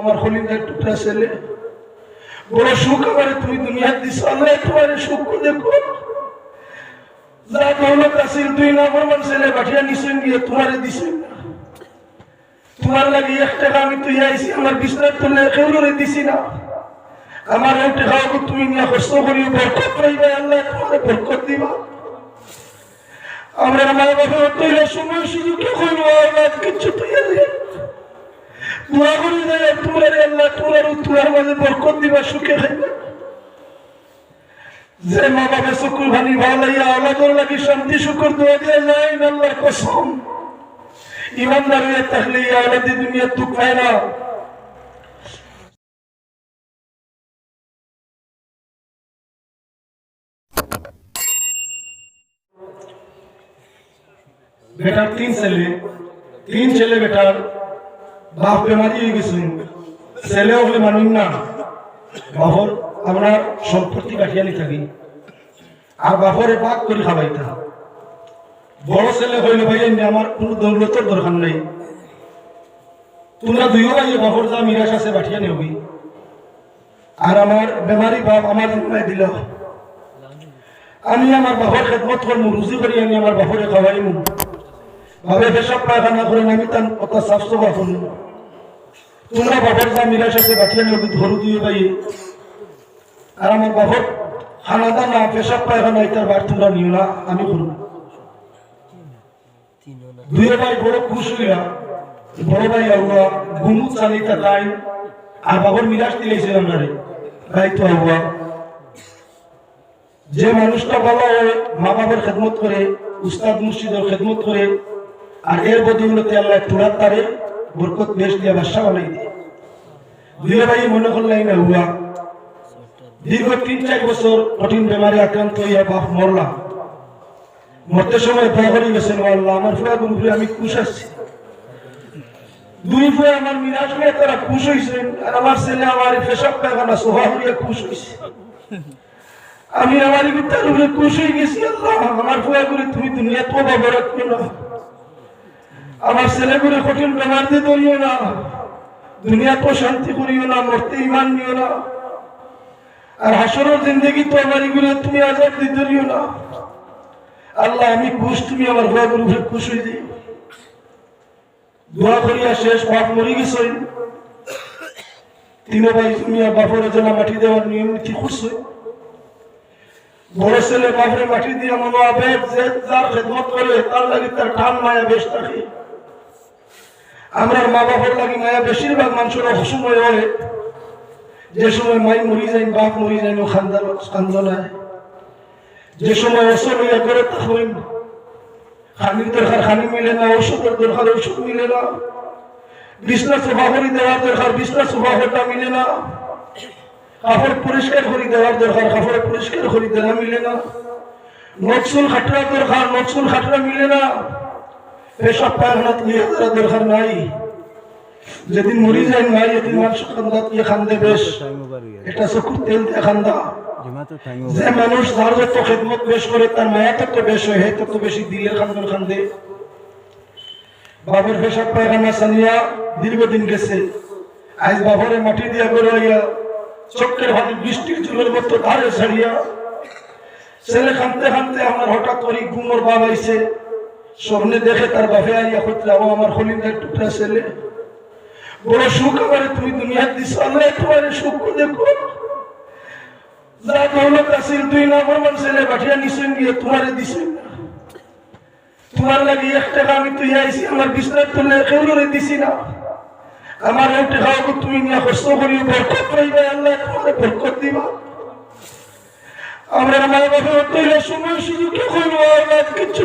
আমার হলিদার টুকরা ছেলে। বড় সুখ আমার তুমি দুনিয়ার দিস আল্লাহ সুখ দেখো। যা দৌলত দুই নম্বর মান ছেলে নিছেন গিয়ে তোমারে দিছেন তোমার লাগি এক টাকা আমি তুই আইছি, আমার বিছনার কেউরে দিছি না। আমার এই টাকাও তুমি নিয়ে কষ্ট করি বরকত পাইবে আল্লাহ, তোমার বরকত দিবা। আমরা মা বাবা তৈরি সময় সুযোগ কিচ্ছু তৈরি দোয়া করি দেয় তোমার আল্লাহ তোমার তোমার মাঝে বরকত দিবা সুখে খাইবে যে মা বাবা শুকুর ভানি ভালাইয়া আলাদর লাগি শান্তি শুকুর দোয়া দিয়ে যায় না আল্লাহর কসম ইমানদার হয়ে থাকলে আলাদি দুনিয়া দুঃখ পায় না বেটার তিন ছেলে তিন ছেলে বেটার বাপ বেমারি হয়ে গেছেন ছেলে হলে মানুষ না। বাপর, আমরা সম্পত্তি কাটিয়ানি থাকি। আর বাপরে পাক করে খাবাইতা বড় ছেলে হইলে ভাই আমার কোনো দৌলতের দরকার নেই। তোমরা দুইও ভাই বাপর যা মিরাজ আছে বাঠিয়া নিবি আর আমার বেমারি বাপ আমার জিম্মায় দিল। আমি আমার বাপর খেদমত করব রুজি করি, আমি আমার বাপরে খাওয়াইমু। ভাবে পেশাব পায়খানা করেন আমি তার কথা সাফ সফা করুন তোমরা বাবার যা মিরাজ আছে বাঠিয়া নিবি ধরু দুই ভাই আর আমার বাপর খানাদা না, পেশাব পায়খানা ইতার বার তোমরা নিও না, আমি দুই ভাই বড় খুশ হইয়া, বড় ভাই আউয়া চালিতা তাই আর বাবর মিরাজ দিলেছিল আমরা রে, ভাই তো আউয়া। যে মানুষটা হয়, মা বাবার খেদমত করে, উস্তাদ মুর্শিদের খেদমত করে, আর এর বদৌলতে আল্লাহ তুরাত তারে বরকত বেশ দিয়ে বাসা বানাই দিয়ে দুই ভাই মনে করলাই না, হুয়া। দীর্ঘ তিন চার বছর কঠিন বেমারে আক্রান্ত হইয়া বাপ মরলাম। মরতে সময় দোয়া করে গেছেন আল্লাহ, আমার ফুয়া গুরুপুরে আমি খুশ আছি। দুই ফুয়া আমার মিরাজ হয়ে তারা খুশ হয়েছেন আর আমার ছেলে আমার পেশাব পায়খানা সোহা হইয়া খুশ হয়েছে আমি আমার উপরে খুশ হয়ে গেছি, আল্লাহ। আমার ফুয়া করে তুমি দুনিয়া তো বাবা রাখিও না। আমার ছেলেগুলো কঠিন বেমার দিয়ে ধরিও না। দুনিয়া তো শান্তি করিও না, মরতে ইমান নিও না। আর হাসরের জিন্দগি তো আমার এগুলো, তুমি আজাদ ধরিও না। আল্লাহ, আমি খুশ, তুমি আমার ভয়াগুলো খুশ হয়ে দিই দোয়া করিয়া শেষ, বাপ মরি গেছে। তিনো ভাই, তুমি বাপর জন্য মাটি দেওয়ার নিয়ম নীতি করছে বড় ছেলে বাপরে মাটি দিয়ে মনো আবেগ যে যার খেদমত করে, তার লাগে তার টান মায়া বেশ থাকে। আমরা মা বাবার লাগে মায়া বেশিরভাগ মানুষের অসময় হয় যে সময় মাই মরি যায়, বাপ মরি যায় কান্দনায় যে সময় হইয়া করে তখন খানির দরকার খানি মিলে না ওষুধের দরকার ওষুধ মিলে না। বিছনা সোফা দেওয়ার দরকার, বিছনা সোফা মিলে না। কাপড় পরিষ্কার করে দেওয়ার দরকার, কাপড় পরিষ্কার করে দেওয়া মিলে না। নকশুল খাটরা দরকার নকশুল খাটরা মিলে না। দরকার নাই মরি নাই মানুষ বেশ। এটা তেল খান্দা। যে মানুষ যার যত খেদমত বেশ করে, তার মায়া তত বেশ হয়, হে তত বেশি দিলের খান্দে। বাবুর পেশাব পায়খানা সানিয়া দীর্ঘদিন গেছে। আজ বাবরে মাটি দিয়া গড়াইয়া, চক্রের হাতে বৃষ্টির চুলের মতো ধারে ছাড়িয়া, ছেলে খানতে খানতে আমার হঠাৎ করে ঘুমোর বাপ আইছে। স্বপ্নে দেখে তার বাপে আইয়া হইতে ও আমার হলিদার টুকরা ছেলে, বড় সুখ আমার তুমি দুনিয়ার দিস আল্লাহ তোমার সুখ দেখো যা দৌলত দুই নম্বর মান ছেলে বাঠিয়া নিছেন গিয়ে তোমারে না। লাগি এক টাকা আমি তুই আইছি, আমার বিছনার তুলে দিছি না। আমার এই টাকাও তুমি নিয়ে কষ্ট করি বরকত পাইবে, আল্লাহ তোমার বরকত দিবা। আমরা মা বাবা তৈরি সময় সুযোগ কিচ্ছু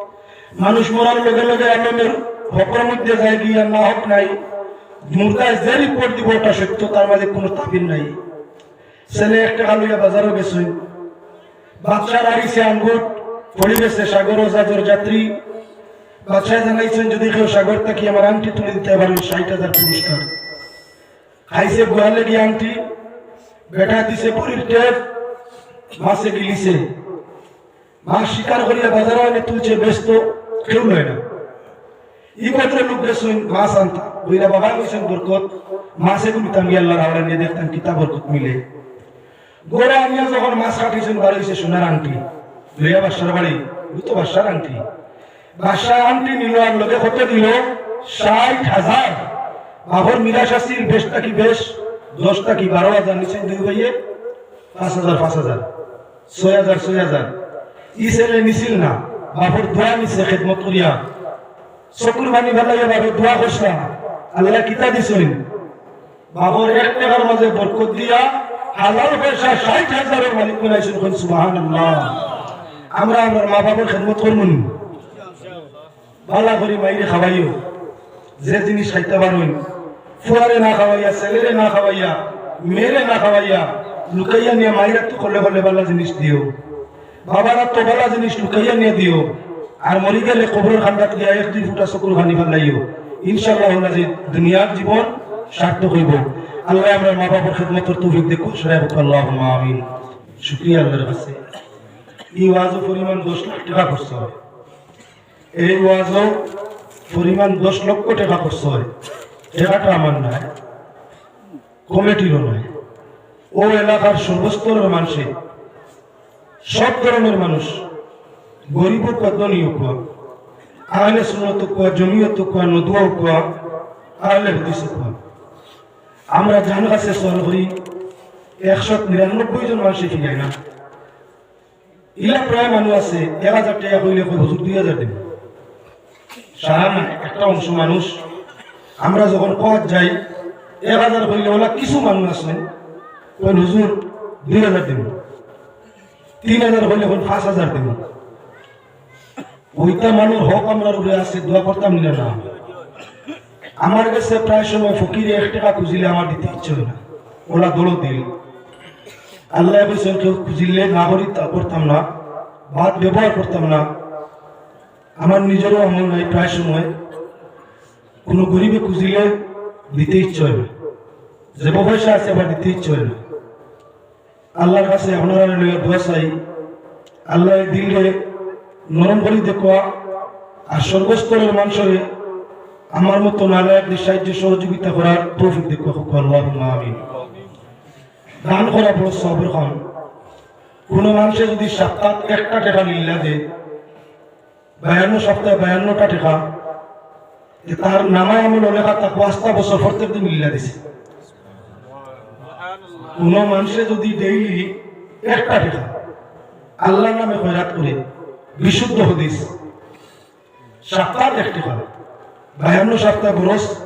মানুষ মরার লগে লগে আলমের হকর মধ্যে যায় গিয়া না হক নাই। মুর্দায় যে রিপোর্ট দিব ওটা সত্য, তার মাঝে কোনো তাবির নাই। ছেলে একটা কালুয়া বাজারও গেছেন বাদশার আরিসে আঙ্গুট পড়ে গেছে সাগর ও জাজর যাত্রী। বাদশাহ জানাইছেন, যদি কেউ সাগর থাকি, আমার আংটি তুলে দিতে পারেন, ষাট হাজার পুরস্কার। খাইছে গোয়ালে গিয়ে আংটি, বেটা দিছে পুরীর টেপ মাসে গিলিছে। মাছ শিকার করিয়া বাজারে তুলছে, ব্যস্ত। কেউ নয় না। ই পত্র লোক গেছেন মাছ আনতা বইরা বাবা গেছেন বরকত মাছে গুলিতাম গিয়ে আল্লাহর হাওড়া নিয়ে দেখতাম কিতা বরকত মিলে। গোড়া আনিয়া যখন মাছ কাটিয়েছেন বার হয়েছে সোনার আংটি লইয়া বাসার বাড়ি ওই তো বাসার আংটি? বাসার আংটি নিল, আর লোকে কত দিল ষাট হাজার। বাবর মিরাশ আসছিল বেশটা কি বেশ? দশটা কি বারো হাজার? নিচেন দুই ভাইয়ে, পাঁচ হাজার পাঁচ হাজার। ছয় হাজার ছয় হাজার। ই ছেলে নিছিল না। বাবর দোয়া নিছে, খেদমত করিয়া। চকুর বাণী বেলাইয়া বাবে দোয়া করছিলাম আল্লাহ কিতা দিছেন? বাবর এক টাকার মাঝে বরকত দিয়া হাজার পয়সা, ষাট হাজারের মালিক বানাইছেন কোন সুবাহান আমরা আমার মা বাবার খেদমত করবুন ভালা করি মাইরে খাওয়াইও। যে জিনিস খাইতে পারুন ফুয়ারে না খাওয়াইয়া, ছেলেরে না খাওয়াইয়া, মেয়েরে না খাওয়াইয়া, লুকাইয়া নিয়ে মাইরা তো করলে করলে ভালো জিনিস দিও। বাবারা তো ভালো জিনিস লুকাইয়া নিয়ে দিও। আর মরি গেলে কবরের খান্ডাত গিয়া এক, দুই ফুটা চকুর খানি ফেলাইও। ইনশাল্লাহ দুনিয়ার জীবন সার্থক হইব। আল্লাহ আমরা মা বাবার খেদমতর তৌফিক দেখো সরাই হোক আল্লাহ আমিন। শুক্রিয়া আল্লাহর কাছে। এই ওয়াজও পরিমাণ দশ টাকা খরচ হয়। এই ওয়াজও পরিমাণ দশ লক্ষ টাকা খরচ হয়। টাকাটা আমার নয় কমিটিরও নয়। ও এলাকার সর্বস্তরের মানুষে সব ধরনের মানুষ। গরিব কদনীয় কুয়া। আহলে সুন্নত কুয়া, জমিয়ত কুয়া, নদুয়া কুয়া, আহলে হদিস কুয়া। আমরা জান কাছে সল করি, একশো নিরানব্বই জন মানুষে ফিরাই না। ইলা প্রায় মানুষ আছে, এক হাজার টাকা কইলে কই হুজুর দুই হাজার দেবে। সারা একটা অংশ মানুষ। আমরা যখন পথ যাই, এক হাজার কইলে ওলা কিছু মানুষ আছে কই হুজুর দুই হাজার দেব। তিন হাজার হইলে এখন পাঁচ হাজার দেব। ওইটা মানুষ হক, আমরা উপরে আছে দোয়া করতাম, নিলে না। আমার কাছে প্রায় সময় ফকিরে এক টাকা খুঁজিলে আমার দিতে ইচ্ছে না। ওলা দৌড় দিল। আল্লাহ বলছেন, কেউ খুঁজিলে না করি করতাম না ভাত ব্যবহার করতাম না। আমার নিজেরও আমল নাই প্রায় সময়। কোনো গরিবে খুঁজিলে দিতে ইচ্ছে হয় না। যে পয়সা আছে, আবার দিতে ইচ্ছে হয় না। আল্লাহর কাছে আপনারা লইয়া দোয়া চাই। আল্লাহ দিলে নরম করি দেখুয়া আর সর্বস্তরের মানুষের আমার মতো নালায়কদের সাহায্য সহযোগিতা করার তৌফিক দেখুয়া আল্লাহ আমিন। দান করা বড় সবর খান কোন মানুষের যদি সপ্তাহ একটা টাকা লিল্লা দে বায়ান্ন সপ্তাহে বায়ান্নটা টাকা তার নামায় আমল লেখা তাকে পাঁচটা বছর প্রত্যেক দিন লিল্লা দিছে। কোন মানুষে যদি ডেইলি একটা টাকা আল্লাহর নামে খয়রাত করে, বিশুদ্ধ হদিস সপ্তাহ এক টাকা বায়ান্ন সপ্তাহ বরস,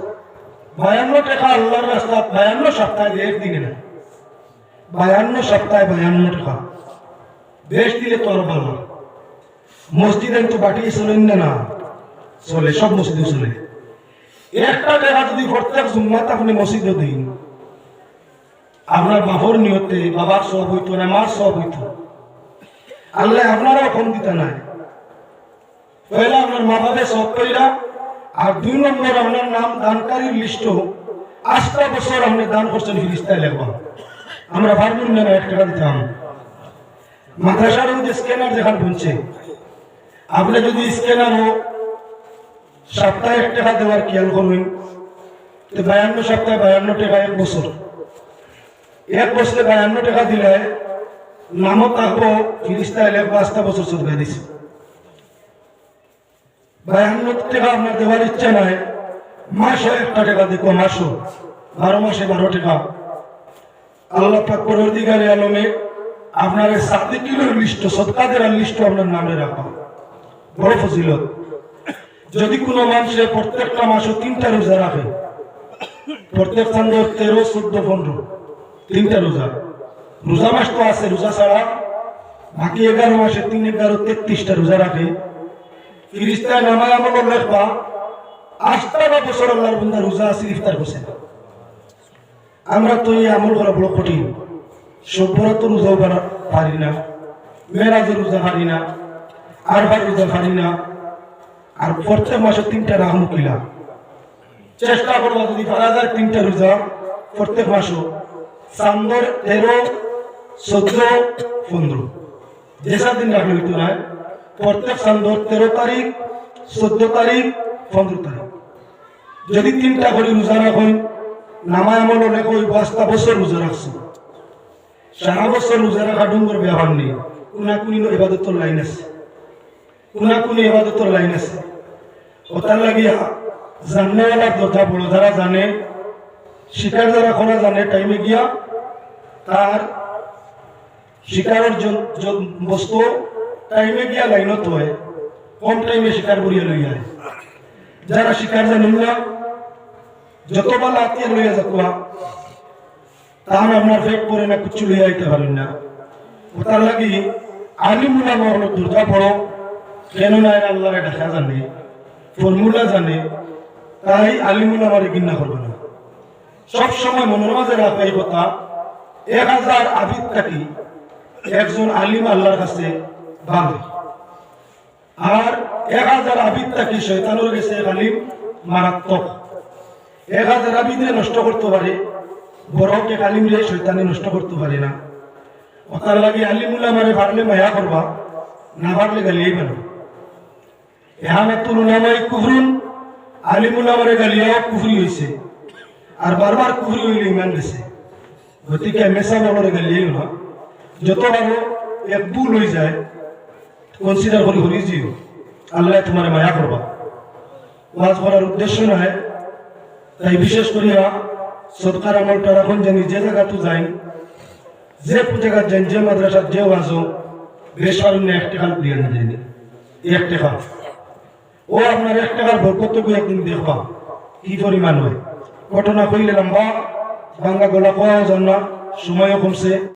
বায়ান্ন টাকা আল্লাহর রাস্তা, বায়ান্ন সপ্তাহে একদিনে না। বায়ান্ন সপ্তাহে বায়ান্ন টাকা। বেশ দিলে তোর ভালো। মসজিদে তো বাটিয়ে চলেন না না। চলে, সব মসজিদে চলে। একটা টাকা যদি প্রত্যেক জুম্মাতে আপনি মসজিদে দিন আপনার বাবর নিয়তে, বাবার সব হইতো, না মার সব হইতো। আল্লাহ আপনারাও কম দিতে নাই। পয়লা আপনার মা বাবা সব কইরা, আর দুই নম্বর আপনার নাম দানকারীর লিস্ট আটটা বছর আপনি দান করছেন ফিরিস্তায় লেখবা আমরা পারবুন না এক টাকা দিতাম। মাদ্রাসার মধ্যে স্ক্যানার যেখানে বুনছে আপনি যদি স্ক্যানার হোক, সপ্তাহে এক টাকা দেওয়ার খেয়াল করবেন তো বায়ান্ন সপ্তাহে বায়ান্ন টাকা এক বছর। এক বছরে বায়ান্ন টাকা দিলে নামও থাকব ফিরিস্তা এলে পাঁচটা বছর চলবে দিছে। বায়ান্ন টাকা আপনার দেওয়ার ইচ্ছা নাই মাসও একটা টাকা দেখো মাসও। বারো মাসে বারো টাকা। আল্লাহ পাক অধিকারী আলমে আপনার সাতটি কিলোর লিস্ট সৎকাদের লিস্ট আপনার নামে রাখা। বড় ফজিলত। যদি কোনো মানুষের প্রত্যেকটা মাসও তিনটা রোজা রাখে, প্রত্যেক চান্দ তেরো, চোদ্দ, পনেরো। তিনটা রোজা। রোজা মাস তো আছে, রোজা ছাড়া বাকি এগারো মাসে তিন, এগারো, তেত্রিশটা রোজা রাখে। বন্ধা ইফতার আমরা তো এই কঠিন। না আর প্রত্যেক মাসে তিনটা চেষ্টা করব যদি যায় তিনটা রোজা প্রত্যেক মাসও। চান্দর তেরো চোদ্দ পনেরো যেসা দিন রাখলে হইতো না প্রত্যেক চান্দর তেরো তারিখ, চোদ্দ তারিখ, পনেরো তারিখ। যদি তিনটা করে রোজা রাখুন, নামায় আমল লেখো পাঁচটা বছর রোজা রাখছো। সারা বছর রোজা রাখা ডুঙ্গর ব্যবহার নেই। কোনা কোনি এবাদতর লাইন আছে। কোনা কোনি এবাদতর লাইন আছে। ওটার লাগিয়া জাননেওয়ালার কথা বড় যারা জানে শিকার যারা করা জানে টাইমে গিয়া তার শিকারের জন- জন- বস্তু টাইমে গিয়া লাইনত হয়, কম টাইমে শিকার করিয়া লইয়া। যারা শিকার জানেন না, যত বালা আত্মীয় লইয়া যাকুয়া তাহলে আপনার ফেক করে না কিছু লইয়া আইতে পারেন না ওটার লাগি আলিমুলা মরণ দুর্গা পড়ো কেন না আল্লাহরে দেখা জানে, ফর্মুলা জানে, তাই আলিমুলা মারে গিন্না করবে না সব সময় মনের মাঝে রাখা কথা এক হাজার আবিদ থাকি একজন আলিম আল্লাহর কাছে ভালো আর এক হাজার আবিদ থাকি শৈতানোর এক আলিম মারাত্মক। এক হাজার আবিদে নষ্ট করতে পারে বড়কে আলিম রে শৈতানি নষ্ট করতে পারে না। ওটার লাগে আলিমুল্লাহ মারে ভাবলে মায়া করবা, না ভাবলে গালিয়ে বেরো এহানাতুল উলামাই কুফরুন, আলিমুল্লাহ মারে গালিয়াও কুফরি হয়েছে আর বারবার হইলে ইমান গেছে গতিকে মেসা বলরে গালিয়ে না যত বারো এক ভুল হয়ে যায় কনসিডার করি হরি জিও। আল্লাহ তোমার মায়া করবা ওয়াজ করার উদ্দেশ্য নয় তাই বিশেষ করিয়া সৎকার আমলটা রাখুন যে যে জায়গা তো যাই যে জায়গা যাই যে মাদ্রাসার যে ওয়াজও বেশ পারুন এক টাকা দিয়ে না এক টাকা ও আপনার এক টাকার বরকত একদিন দেখবা, কি পরিমাণ হয়। ঘটনা কইলে লম্বা ভাঙ্গা গলা পাওয়া জন্য সময়ও কমছে।